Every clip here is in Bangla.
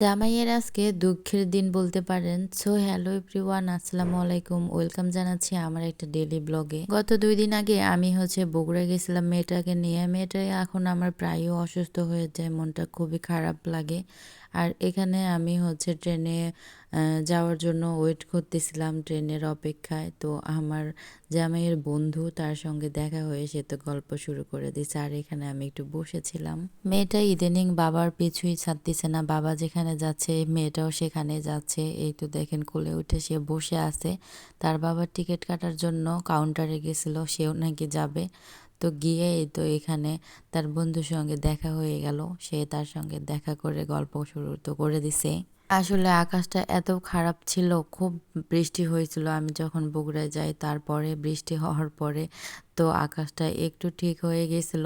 জামাইয়ের আজকে দুঃখের দিন বলতে পারেন। সো হ্যালো এভরিওয়ান আসসালামু আলাইকুম। ওয়েলকাম জানাচ্ছি আমার একটা ডেলি ব্লগে গত দুই দিন আগে আমি হচ্ছে বগুড়া গেছিলাম মেয়েটাকে নিয়ে। মেয়েটা এখন আমার প্রায়ই অসুস্থ হয়ে যায়, মনটা খুবই খারাপ লাগে। আর এখানে আমি হচ্ছে ট্রেনে যাওয়ার জন্য ওয়েট করতেছিলাম ট্রেনের অপেক্ষায়। তো আমার জামাইয়ের বন্ধু তার সঙ্গে দেখা হয়ে সে তো গল্প শুরু করে দিছে। আর এখানে আমি একটু বসেছিলাম। মেয়েটা ইদানিং বাবার পিছুই ছাড়তেছে না। বাবা যেখানে যাচ্ছে, মেয়েটাও সেখানে যাচ্ছে। এই তো দেখেন কোলে উঠে সে বসে আছে। তার বাবার টিকিট কাটার জন্য কাউন্টারে গেছিল। সেও নাকি যাবে। তো গিয়ে এই তো এখানে তার বন্ধুর সঙ্গে দেখা হয়ে গেল। সে তার সঙ্গে দেখা করে গল্প শুরু তো করে দিছে। আসলে আকাশটা এত খারাপ ছিল, খুব বৃষ্টি হয়েছিল। আমি যখন বগুড়ায় যাই, তারপরে বৃষ্টি হওয়ার পরে তো আকাশটা একটু ঠিক হয়ে গেছিল।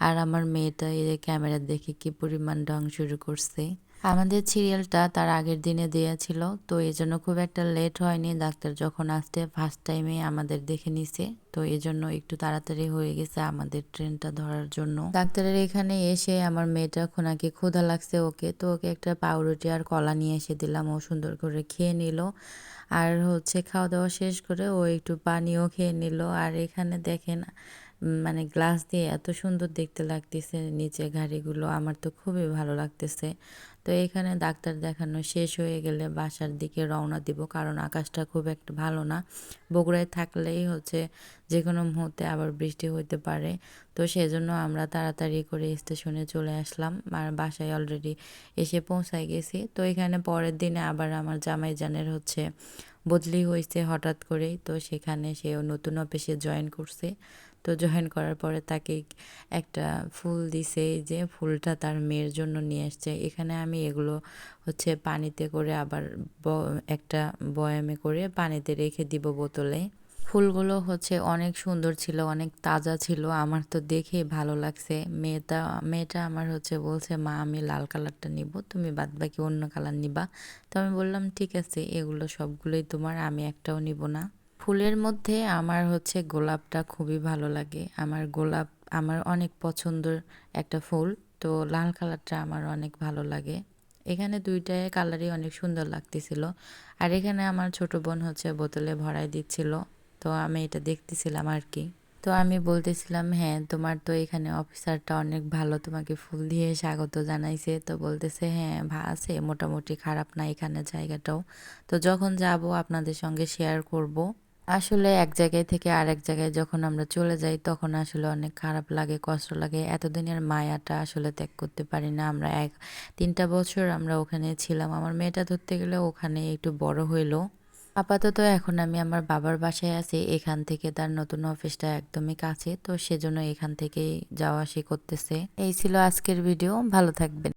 আর আমার মেয়েটা এই ক্যামেরা দেখে কি পরিমাণ ডং শুরু করছে। আমাদের সিরিয়ালটা তার আগের দিনে দেওয়া ছিল তো এই জন্য খুব একটা লেট হয়নি। ডাক্তার যখন আসতে ফার্স্ট টাইমে আমাদের দেখে নিছে, তো এই জন্য একটু তাড়াতাড়ি হয়ে গেছে আমাদের ট্রেনটা ধরার জন্য। ডাক্তারের এখানে এসে আমার মেয়েটা খোনাকে ক্ষুধা লাগছে ওকে, তো ওকে একটা পাউরুটি আর কলা নিয়ে এসে দিলাম। ও সুন্দর করে খেয়ে নিল। আর হচ্ছে খাওয়া দাওয়া শেষ করে ও একটু পানিও খেয়ে নিল। আর এখানে দেখেন মানে গ্লাস দিয়ে এত সুন্দর দেখতে লাগতেছে নিচে গাড়িগুলো আমার তো খুবই ভালো লাগতেছে। তো এখানে ডাক্তার দেখানো শেষ হয়ে গেলে বাসার দিকে রওনা দিব, কারণ আকাশটা খুব একটা ভালো না। বগুড়ায় থাকলেই হচ্ছে যে কোনো মুহূর্তে আবার বৃষ্টি হইতে পারে। তো সেজন্য আমরা তাড়াতাড়ি করে স্টেশনে চলে আসলাম, আর বাসায় অলরেডি এসে পৌঁছায় গেছি। তো এখানে পরের দিনে আবার আমার জামাই জানের হচ্ছে বদলি হয়েছে হঠাৎ করেই। তো সেখানে সেও নতুন অফিসে জয়েন করছে। তো জয়েন করার পরে তাকে একটা ফুল দিছে যে ফুলটা তার মেয়ের জন্য নিয়ে আসছে। এখানে আমি এগুলো হচ্ছে পানিতে করে আবার একটা বয়ামে করে পানিতে রেখে দিব বোতলে। ফুলগুলো হচ্ছে অনেক সুন্দর ছিল, অনেক তাজা ছিল, আমার তো দেখে ভালো লাগছে। মেয়েটা মেয়েটা আমার হচ্ছে বলছে, মা, আমি লাল কালারটা নিব, তুমি বাদ বাকি অন্য কালার নিবা। তো আমি বললাম, ঠিক আছে, এগুলো সবগুলোই তোমার, আমি একটাও নিব না। ফুলের মধ্যে আমার হচ্ছে গোলাপটা খুবই ভালো লাগে। আমার গোলাপ, আমার অনেক পছন্দের একটা ফুল, তো লাল কালারটা আমার অনেক ভালো লাগে। এখানে দুইটায় কালারই অনেক সুন্দর লাগতেছিল। আর এখানে আমার ছোট বোন হচ্ছে বোতলে ভরাই দিচ্ছিল, তো আমি এটা দেখতেছিলাম আর কি তো আমি বলতেছিলাম হ্যাঁ তোমার তো এখানে অফিসারটা অনেক ভালো, তোমাকে ফুল দিয়ে স্বাগত জানাইছে। তো বলতেছে হ্যাঁ ভা, আছে, মোটামুটি খারাপ না এখানে জায়গাটাও। তো যখন যাব আপনাদের সঙ্গে শেয়ার করব। আসলে এক জায়গায় থেকে আরেক জায়গায় যখন আমরা চলে যাই, তখন আসলে অনেক খারাপ লাগে, কষ্ট লাগে। এতদিনের মায়াটা আসলে ত্যাগ করতে পারি না আমরা। এক, তিনটা বছর আমরা ওখানে ছিলাম। আমার মেয়েটা ধরতে গেলে ওখানে একটু বড় হইল। আপাতত এখন আমি আমার বাবার বাসায় আছি। এখান থেকে তার নতুন অফিসটা একদমই কাছে। তো সেজন্য এখান থেকেই যাওয়া আসি করতেছে। এই ছিল আজকের ভিডিও। ভালো থাকবেন।